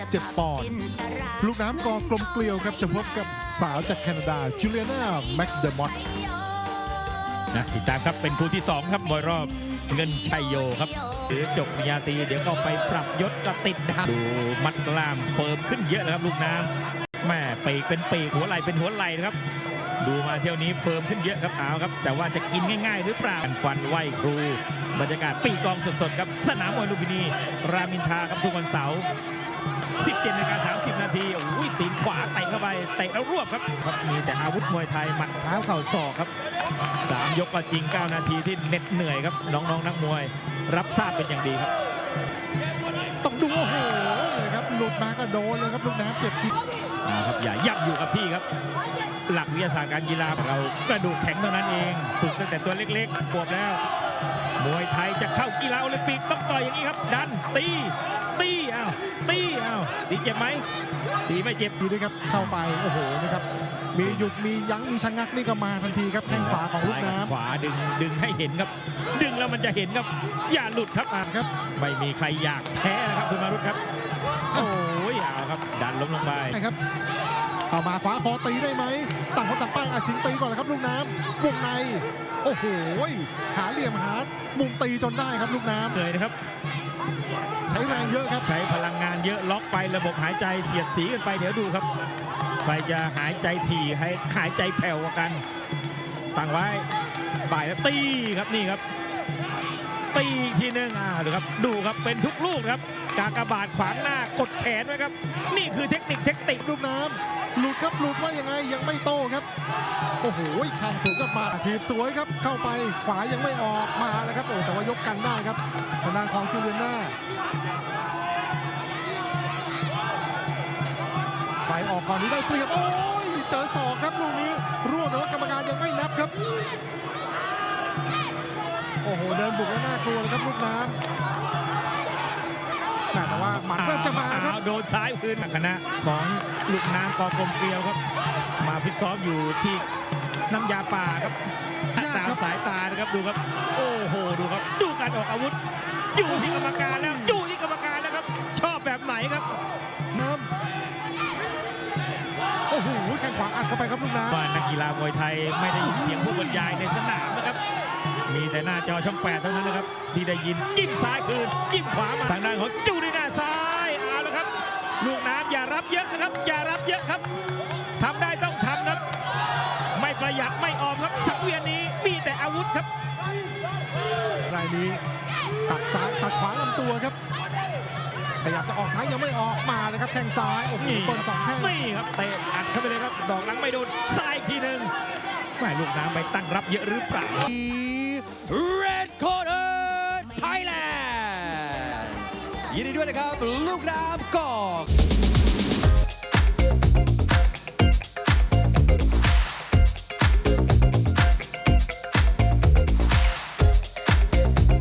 57ปอนด์ลูกน้ำกอกลมเกลียวครับจะพบกับสาวจากแคนาดาจูเลียนาแมคเดมอตนะติดตามครับเป็นคู่ที่ 2 ครับมวยรอบเงินชัยโยครับหรือจบปริญญาตรีเดี๋ยวก็ไปปรับยศก็ติดดาวดูมัดกล้ามเฟิร์มขึ้นเยอะเลยครับลูกน้ำแม่ปีกเป็นปีกหัวไหล่เป็นหัวไหล่นะครับ ดูมาเที่ยวนี้เฟิร์มขึ้นเยอะครับเอาครับ แต่ว่าจะกินง่าย ๆ หรือเปล่าฟันไหวครู บรรยากาศปีกองสดๆครับสนามมวยลุมพินี รามอินทราครับทุกวันเสาร์ 17นาฬิกา30 นาทีโอ้ยตีนขวาเตะเข้าไปเตะแล้วรวบครับครับมีแต่อาวุธมวยไทยหมัดเท้าเข่าศอกครับสามยกก็จริง 9 นาทีที่เหน็ดเหนื่อยครับ น้องๆนักมวย รับทราบเป็นอย่างดีครับ ต้องดูโอ้โหเลยครับหลุดมาก็โดนเลยครับลูกน้ำเจ็บทิเอาครับอย่ายับอยู่กับที่ครับ หลักวิทยาศาสตร์การกีฬาเรากระดูกแข็งเท่านั้นเองฝึกตั้งแต่ตัวเล็กๆปวดแล้ว มวยไทยจะเข้ากีฬาโอลิมปิกต้องต่อยอย่างนี้ครับ ดันตีตีอ้าวตี อ้าวตีเจ็บไหมตีไม่เจ็บดีด้วยครับเข้าไปโอ้โหนะครับมีหยุดมียั้งมีชะงักนี่ก็มาทันทีครับแข้งขวาของลูกน้ขวาดึงดึงให้เห็นครับ ดึงแล้วมันจะเห็นครับ อย่าหลุดครับอะำครับ ไม่มีใครอยากแพ้นะครับคุณมารุตครับ โอ้ยเอาครับ ดันล้มลงไปนะครับ เข้ามาขวาคอตีได้ไหมต่างคนต่างป้ายอาชิงตีก่อนเลยครับลูกน้ำวงใน โอ้โหหาเหลี่ยมหามุมตีจนได้ครับลูกน้ำเหนื่อยนะครับใช้แรงเยอะครับ ใช้พลังงานเยอะล็อกไประบบหายใจเสียดสีกันไปเดี๋ยวดูครับใครจะหายใจถี่ให้หายใจแผ่วกว่ากันตั้งไว้บ่ายแล้วตีครับนี่ครับ ตีอีกทีหนึงอ่าดูครับ ดูครับเป็นทุกลูกนะครับ กากบาดขวางหน้ากดแขนไว้ครับ นี่คือเทคนิคเทคนิคลูกน้ำ หลุดครับหลุดว่ายังไงยังไม่โตครับ โอ้โหคางสูงกับมาถีบสวยครับเข้าไปขวายังไม่ออกมาแล้วครับโอ้แต่ว่ายกกันได้ครับทางด้านของจูเลียน่าไปออกก่อนนี้ได้เปรียบโอ้ยเจอศอกครับลูกนี้ร่วงแต่ว่ากรรมการยังไม่นับครับ โอ้โหเดินบุกแล้วน่ากลัวเลยครับลูกน้ำ แต่ว่าหมัดเริ่มจะมาครับอ้วโดนซ้ายคืนคณะของลูกน้ำกอกลมเกลียวครับ มาฟิตซ้อมอยู่ที่น้ำยาป่าครับยากตามครับสายตานะครับดูครับ โอ้โหดูครับ ดูการออกอาวุธ อยู่ที่กรรมการแล้วอยู่ที่กรรมการแล้วครับ ชอบแบบไหนครับน้ำโอ้โหแข้งขวาอัดเข้าไปครับลูกน้ำว่านักกีฬามวยไทยไม่ได้ยินเสียงผู้บรรยายในสนามนะครับ มีแต่หน้าจอช่องแปดเท่านั้นนะครับ ที่ได้ยินจิ้มซ้ายคืนจิ้มขวามาทางด้านของจูดีหน้าซ้ายเอาละครับ ลูกน้ำอย่ารับเยอะนะครับ อย่ารับเยอะครับทำได้ต้องทำครับ ไม่ประหยัดไม่ออมครับสังเวียนนี้มีแต่อาวุธครับรายนี้ตัดซ้ายตัดขวาลำตัวครับพยายามจะออกซ้ายยังไม่ออกมาเลยครับแข้งซ้ายโอ้โหนี่เปิ้ลสองแข้งนี่ครับเตะอัดเข้าไปเลยครับดอกหลังไม่โดนซ้ายอีกทีหนึ่ง แม่ลูกน้ำไปตั้งรับเยอะหรือเปล่า Red Corner Thailand ยินดีด้วยนะครับ ลูกน้ำกอก